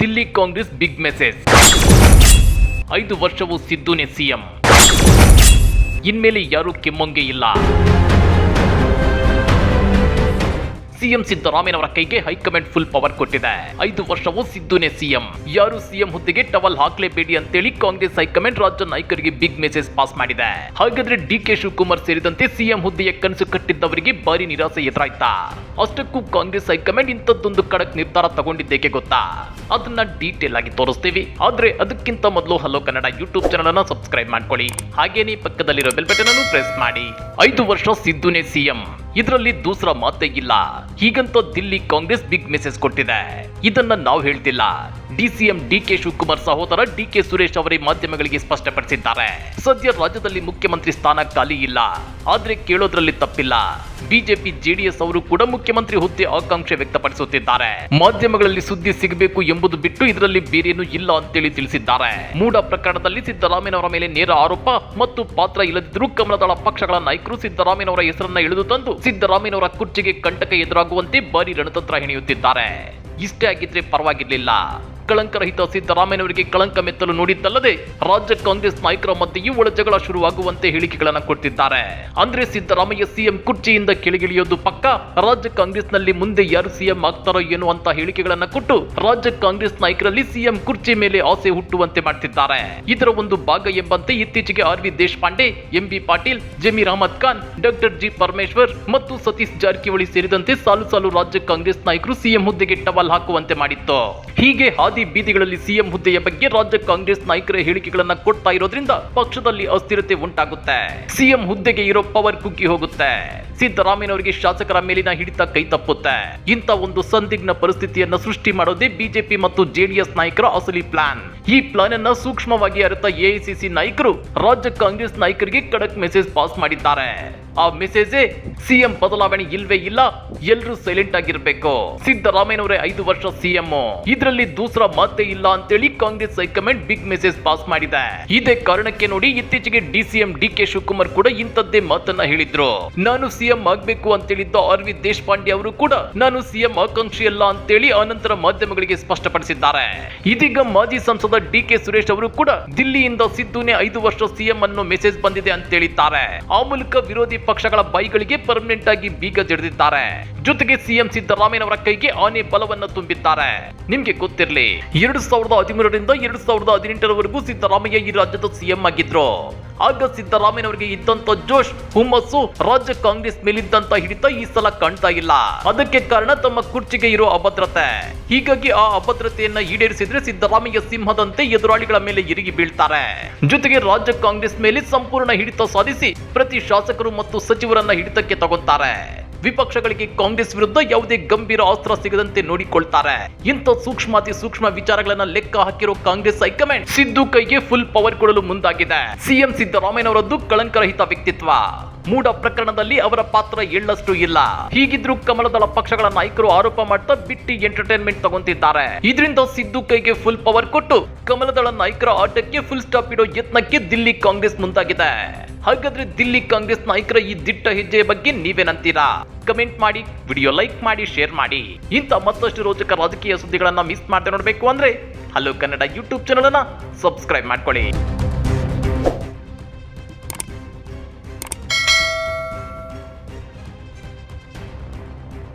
Delhi Congress big message. ಐದು ವರ್ಷವೂ ಸಿದ್ದುನೇ ಸಿಎಂ. ಇನ್ಮೇಲೆ ಯಾರೂ ಕೆಮ್ಮಂಗೆ ಇಲ್ಲ. ಸಿಎಂ ಸಿದ್ದರಾಮಯ್ಯನವರ ಕೈಗೆ ಹೈಕಮಾಂಡ್ ಫುಲ್ ಪವರ್ ಕೊಟ್ಟಿದೆ. ಐದು ವರ್ಷವೂ ಸಿದ್ದುನೇ ಸಿಎಂ. ಯಾರು ಸಿಎಂ ಹುದ್ದೆಗೆ ಟವಲ್ ಹಾಕ್ಲೇಬೇಡಿ ಅಂತೇಳಿ ಕಾಂಗ್ರೆಸ್ ಹೈಕಮಾಂಡ್ ರಾಜ್ಯ ನಾಯಕರಿಗೆ ಬಿಗ್ ಮೆಸೇಜ್ ಪಾಸ್ ಮಾಡಿದೆ. ಹಾಗಾದ್ರೆ ಡಿ ಕೆ ಶಿವಕುಮಾರ್ ಸೇರಿದಂತೆ ಸಿಎಂ ಹುದ್ದೆಯ ಕನಸು ಕಟ್ಟಿದ್ದವರಿಗೆ ಭಾರಿ ನಿರಾಸೆ ಎದುರಾಯ್ತಾ? ಅಷ್ಟಕ್ಕೂ ಕಾಂಗ್ರೆಸ್ ಹೈಕಮಾಂಡ್ ಇಂಥದ್ದೊಂದು ಕಡಕ್ ನಿರ್ಧಾರ ತಗೊಂಡಿದ್ದೇಕೆ ಗೊತ್ತಾ? ಅದನ್ನ ಡೀಟೇಲ್ ಆಗಿ ತೋರಿಸ್ತೀವಿ. ಆದ್ರೆ ಅದಕ್ಕಿಂತ ಮೊದಲು ಹಲೋ ಕನ್ನಡ ಯೂಟ್ಯೂಬ್ ಚಾನಲ್ ಅನ್ನ ಸಬ್ಸ್ಕ್ರೈಬ್ ಮಾಡ್ಕೊಳ್ಳಿ. ಹಾಗೇನೇ ಪಕ್ಕದಲ್ಲಿರೋ ಬೆಲ್ ಬಟನ್ ಅನ್ನು ಪ್ರೆಸ್ ಮಾಡಿ. ಐದು ವರ್ಷ ಸಿದ್ದುನೇ ಸಿಎಂ. ಇದರಲ್ಲಿ ದೂಸರ ಮಾತೇ ಇಲ್ಲ. ಹೀಗಂತ ದಿಲ್ಲಿ ಕಾಂಗ್ರೆಸ್ ಬಿಗ್ ಮೆಸೇಜ್ ಕೊಟ್ಟಿದೆ. ಇದನ್ನ ನಾವು ಹೇಳ್ತಿಲ್ಲ. ಡಿಸಿಎಂ ಡಿ ಕೆ ಶಿವಕುಮಾರ್ ಸಹೋದರ ಡಿ ಕೆ ಸುರೇಶ್ ಅವರೇ ಮಾಧ್ಯಮಗಳಿಗೆ ಸ್ಪಷ್ಟಪಡಿಸಿದ್ದಾರೆ. ಸದ್ಯ ರಾಜ್ಯದಲ್ಲಿ ಮುಖ್ಯಮಂತ್ರಿ ಸ್ಥಾನ ಖಾಲಿ ಇಲ್ಲ. ಆದ್ರೆ ಕೇಳೋದ್ರಲ್ಲಿ ತಪ್ಪಿಲ್ಲ. ಬಿಜೆಪಿ ಜೆಡಿಎಸ್ ಅವರು ಕೂಡ ಮುಖ್ಯಮಂತ್ರಿ ಹುದ್ದೆ ಆಕಾಂಕ್ಷೆ ವ್ಯಕ್ತಪಡಿಸುತ್ತಿದ್ದಾರೆ. ಮಾಧ್ಯಮಗಳಲ್ಲಿ ಸುದ್ದಿ ಸಿಗಬೇಕು ಎಂಬುದು ಬಿಟ್ಟು ಇದರಲ್ಲಿ ಬೇರೇನೂ ಇಲ್ಲ ಅಂತೇಳಿ ತಿಳಿಸಿದ್ದಾರೆ. ಮೂಡ ಪ್ರಕರಣದಲ್ಲಿ ಸಿದ್ದರಾಮಯ್ಯನವರ ಮೇಲೆ ನೇರ ಆರೋಪ ಮತ್ತು ಪಾತ್ರ ಇಲ್ಲದಿದ್ದರೂ ಕಮಲದಳ ಪಕ್ಷಗಳ ನಾಯಕರು ಸಿದ್ದರಾಮಯ್ಯನವರ ಹೆಸರನ್ನ ಎಳೆದು ತಂದು ಸಿದ್ದರಾಮಯ್ಯನವರ ಕುರ್ಚಿಗೆ ಕಂಟಕ ಎದುರಾಗುವಂತೆ ಭಾರಿ ರಣತಂತ್ರ ಹೆಣೆಯುತ್ತಿದ್ದಾರೆ. ಇಷ್ಟೇ ಆಗಿದ್ರೆ ಪರವಾಗಿರ್ಲಿಲ್ಲ. ಕಳಂಕರಹಿತ ಸಿದ್ದರಾಮಯ್ಯನವರಿಗೆ ಕಳಂಕ ಮೆತ್ತಲು ನೋಡಿದ್ದಲ್ಲದೆ ರಾಜ್ಯ ಕಾಂಗ್ರೆಸ್ ನಾಯಕರ ಮಧ್ಯೆಯೂ ಒಳ ಜಗಳ ಶುರುವಾಗುವಂತೆ ಹೇಳಿಕೆಗಳನ್ನು ಕೊಟ್ಟಿದ್ದಾರೆ ಅಂದ್ರೆ ಸಿದ್ದರಾಮಯ್ಯ ಸಿಎಂ ಕುರ್ಚಿಯಿಂದ ಕೆಳಗಿಳಿಯೋದು ಪಕ್ಕ ರಾಜ್ಯ ಕಾಂಗ್ರೆಸ್ನಲ್ಲಿ ಮುಂದೆ ಯಾರು ಸಿಎಂ ಆಗ್ತಾರೋ ಏನು ಅಂತ ಹೇಳಿಕೆಗಳನ್ನು ಕೊಟ್ಟು ರಾಜ್ಯ ಕಾಂಗ್ರೆಸ್ ನಾಯಕರಲ್ಲಿ ಸಿಎಂ ಕುರ್ಚಿ ಮೇಲೆ ಆಸೆ ಹುಟ್ಟುವಂತೆ ಮಾಡ್ತಿದ್ದಾರೆ. ಇದರ ಒಂದು ಭಾಗ ಎಂಬಂತೆ ಇತ್ತೀಚೆಗೆ R V Deshpande, M B Patil, Zameer Ahmed Khan, doctor G Parameshwar ಮತ್ತು ಸತೀಶ್ ಜಾರಕಿಹೊಳಿ ಸೇರಿದಂತೆ ಸಾಲು ಸಾಲು ರಾಜ್ಯ ಕಾಂಗ್ರೆಸ್ ನಾಯಕರು ಸಿಎಂ ಹುದ್ದೆಗೆ ಟವಲ್ ಹಾಕುವಂತೆ ಮಾಡಿತ್ತು. ಹೀಗೆ ಹಾದಿ ಬೀದಿಗಳಲ್ಲಿ ಸಿಎಂ ಹುದ್ದೆಯ ಬಗ್ಗೆ ರಾಜ್ಯ ಕಾಂಗ್ರೆಸ್ ನಾಯಕರ ಹೇಳಿಕೆಗಳನ್ನ ಕೊಡ್ತಾ ಇರೋದ್ರಿಂದ ಪಕ್ಷದಲ್ಲಿ ಅಸ್ಥಿರತೆ ಉಂಟಾಗುತ್ತೆ. ಸಿಎಂ ಹುದ್ದೆಗೆ ಇರೋ ಪವರ್ ಕುಗ್ಗಿ ಹೋಗುತ್ತೆ. ಸಿದ್ದರಾಮಯ್ಯನವರಿಗೆ ಶಾಸಕರ ಮೇಲಿನ ಹಿಡಿತ ಕೈ ತಪ್ಪುತ್ತೆ. ಇಂಥ ಒಂದು ಸಂದಿಗ್ನ ಪರಿಸ್ಥಿತಿಯನ್ನ ಸೃಷ್ಟಿ ಮಾಡೋದೇ ಬಿಜೆಪಿ ಮತ್ತು ಜೆಡಿಎಸ್ ನಾಯಕರ ಅಸಲಿ ಪ್ಲಾನ್. ಈ ಪ್ಲಾನ್ ಅನ್ನ ಸೂಕ್ಷ್ಮವಾಗಿ ಅರಿತ ಎಐಸಿಸಿ ನಾಯಕರು ರಾಜ್ಯ ಕಾಂಗ್ರೆಸ್ ನಾಯಕರಿಗೆ ಖಡಕ್ ಮೆಸೇಜ್ ಪಾಸ್ ಮಾಡಿದ್ದಾರೆ. ಆ ಮೆಸೇಜ್ ಸಿಎಂ ಬದಲಾವಣೆ ಇಲ್ವೇ ಇಲ್ಲ, ಎಲ್ರೂ ಸೈಲೆಂಟ್ ಆಗಿರ್ಬೇಕು. ಸಿದ್ದರಾಮಯ್ಯನವರೇ ಐದು ವರ್ಷ ಸಿಎಂ ಇದರಲ್ಲಿ ದೂಸರ ಮಾತೇ ಇಲ್ಲ ಅಂತೇಳಿ Congress high command big message pass ಮಾಡಿದೆ. ಇದೇ ಕಾರಣಕ್ಕೆ ನೋಡಿ ಇತ್ತೀಚೆಗೆ ಡಿಸಿಎಂ ಡಿ ಕೆ ಶಿವಕುಮಾರ್ ಕೂಡ ಇಂಥದ್ದೇ ಮಾತನ್ನ ಹೇಳಿದ್ರು. ನಾನು ಸಿಎಂ ಆಗ್ಬೇಕು ಅಂತೇಳಿದ್ದ ಆರ್ ವಿ ದೇಶಪಾಂಡೆ ಅವರು ಕೂಡ ನಾನು ಸಿಎಂ ಆಕಾಂಕ್ಷಿ ಅಲ್ಲ ಅಂತೇಳಿ ಆನಂತರ ಮಾಧ್ಯಮಗಳಿಗೆ ಸ್ಪಷ್ಟಪಡಿಸಿದ್ದಾರೆ. ಇದೀಗ ಮಾಜಿ ಸಂಸದ ಡಿ ಕೆ ಸುರೇಶ್ ಅವರು ಕೂಡ ದಿಲ್ಲಿಯಿಂದ ಸಿದ್ದುನೇ ಐದು ವರ್ಷ ಸಿಎಂ ಅನ್ನೋ ಮೆಸೇಜ್ ಬಂದಿದೆ ಅಂತ ಹೇಳಿದ್ದಾರೆ. ಆ ಮೂಲಕ ವಿರೋಧಿ ಪಕ್ಷಗಳ ಬೈಗಳಿಗೆ ಪರ್ಮನೆಂಟ್ ಆಗಿ ಬೀಗ ಜಡಿದಿದ್ದಾರೆ. ಜೊತೆಗೆ ಸಿಎಂ ಸಿದ್ದರಾಮಯ್ಯನವರ ಕೈಗೆ ಆನೆ ಬಲವನ್ನ ತುಂಬಿದ್ದಾರೆ. ನಿಮ್ಗೆ ಗೊತ್ತಿರಲಿ, ಎರಡ್ ಸಾವಿರದ ಹದಿಮೂರರಿಂದ ಎರಡ್ ಸಾವಿರದ ಹದಿನೆಂಟರವರೆಗೂ ಸಿದ್ದರಾಮಯ್ಯ ಈ ರಾಜ್ಯದ ಸಿಎಂ ಆಗಿದ್ರು. ಆಗ ಸಿದ್ದರಾಮಯ್ಯನವರಿಗೆ ಇದ್ದಂತ ಜೋಶ್, ಹುಮ್ಮಸ್ಸು, ರಾಜ್ಯ ಕಾಂಗ್ರೆಸ್ ಮೇಲಿದ್ದಂತ ಹಿಡಿತ ಈ ಸಲ ಕಾಣ್ತಾ ಇಲ್ಲ. ಅದಕ್ಕೆ ಕಾರಣ ತಮ್ಮ ಕುರ್ಚಿಗೆ ಇರೋ ಅಭದ್ರತೆ. ಹೀಗಾಗಿ ಆ ಅಭದ್ರತೆಯನ್ನ ಈಡೇರಿಸಿದ್ರೆ ಸಿದ್ದರಾಮಯ್ಯ ಸಿಂಹದಂತೆ ಎದುರಾಳಿಗಳ ಮೇಲೆ ಇರಿಗಿ ಬೀಳ್ತಾರೆ. ಜೊತೆಗೆ ರಾಜ್ಯ ಕಾಂಗ್ರೆಸ್ ಮೇಲೆ ಸಂಪೂರ್ಣ ಹಿಡಿತ ಸಾಧಿಸಿ ಪ್ರತಿ ಶಾಸಕರು ಮತ್ತು ಸಚಿವರನ್ನ ಹಿಡಿತಕ್ಕೆ ತಗೊಂತಾರೆ. ವಿಪಕ್ಷಗಳಿಗೆ ಕಾಂಗ್ರೆಸ್ ವಿರುದ್ಧ ಯಾವುದೇ ಗಂಭೀರ ಅಸ್ತ್ರ ಸಿಗದಂತೆ ನೋಡಿಕೊಳ್ತಾರೆ. ಇಂಥ ಸೂಕ್ಷ್ಮಾತಿ ಸೂಕ್ಷ್ಮ ವಿಚಾರಗಳನ್ನ ಲೆಕ್ಕ ಹಾಕಿರೋ ಕಾಂಗ್ರೆಸ್ ಹೈಕಮಾಂಡ್ ಸಿದ್ದು ಕೈಗೆ ಫುಲ್ ಪವರ್ ಕೊಡಲು ಮುಂದಾಗಿದೆ. ಸಿಎಂ ಸಿದ್ದರಾಮಯ್ಯನವರದ್ದು ಕಳಂಕರಹಿತ ವ್ಯಕ್ತಿತ್ವ. ಮೂಡ ಪ್ರಕರಣದಲ್ಲಿ ಅವರ ಪಾತ್ರ ಎಳ್ಳಷ್ಟು ಇಲ್ಲ. ಹೀಗಿದ್ರೂ ಕಮಲದಳ ಪಕ್ಷಗಳ ನಾಯಕರು ಆರೋಪ ಮಾಡ್ತಾ ಬಿಟ್ಟಿ ಎಂಟರ್ಟೈನ್ಮೆಂಟ್ ತಗೊಂತಿದ್ದಾರೆ. ಇದರಿಂದ ಸಿದ್ದು ಕೈಗೆ ಫುಲ್ ಪವರ್ ಕೊಟ್ಟು ಕಮಲದಳ ನಾಯಕರ ಆಟಕ್ಕೆ ಫುಲ್ ಸ್ಟಾಪ್ ಇಡೋ ಯತ್ನಕ್ಕೆ ದಿಲ್ಲಿ ಕಾಂಗ್ರೆಸ್ ಮುಂದಾಗಿದೆ. ಹಾಗಾದ್ರೆ ದಿಲ್ಲಿ ಕಾಂಗ್ರೆಸ್ ನಾಯಕರ ಈ ದಿಟ್ಟ ಹೆಜ್ಜೆಯ ಬಗ್ಗೆ ನೀವೇನಂತೀರಾ ಕಮೆಂಟ್ ಮಾಡಿ ವಿಡಿಯೋ ಲೈಕ್ ಮಾಡಿ ಶೇರ್ ಮಾಡಿ. ಇಂಥ ಮತ್ತಷ್ಟು ರೋಚಕ ರಾಜಕೀಯ ಸುದ್ದಿಗಳನ್ನ ಮಿಸ್ ಮಾಡದೆ ನೋಡಬೇಕು ಅಂದ್ರೆ ಹಲೋ ಕನ್ನಡ ಯೂಟ್ಯೂಬ್ ಚಾನಲ್ ಅನ್ನ ಸಬ್ಸ್ಕ್ರೈಬ್ ಮಾಡ್ಕೊಳ್ಳಿ.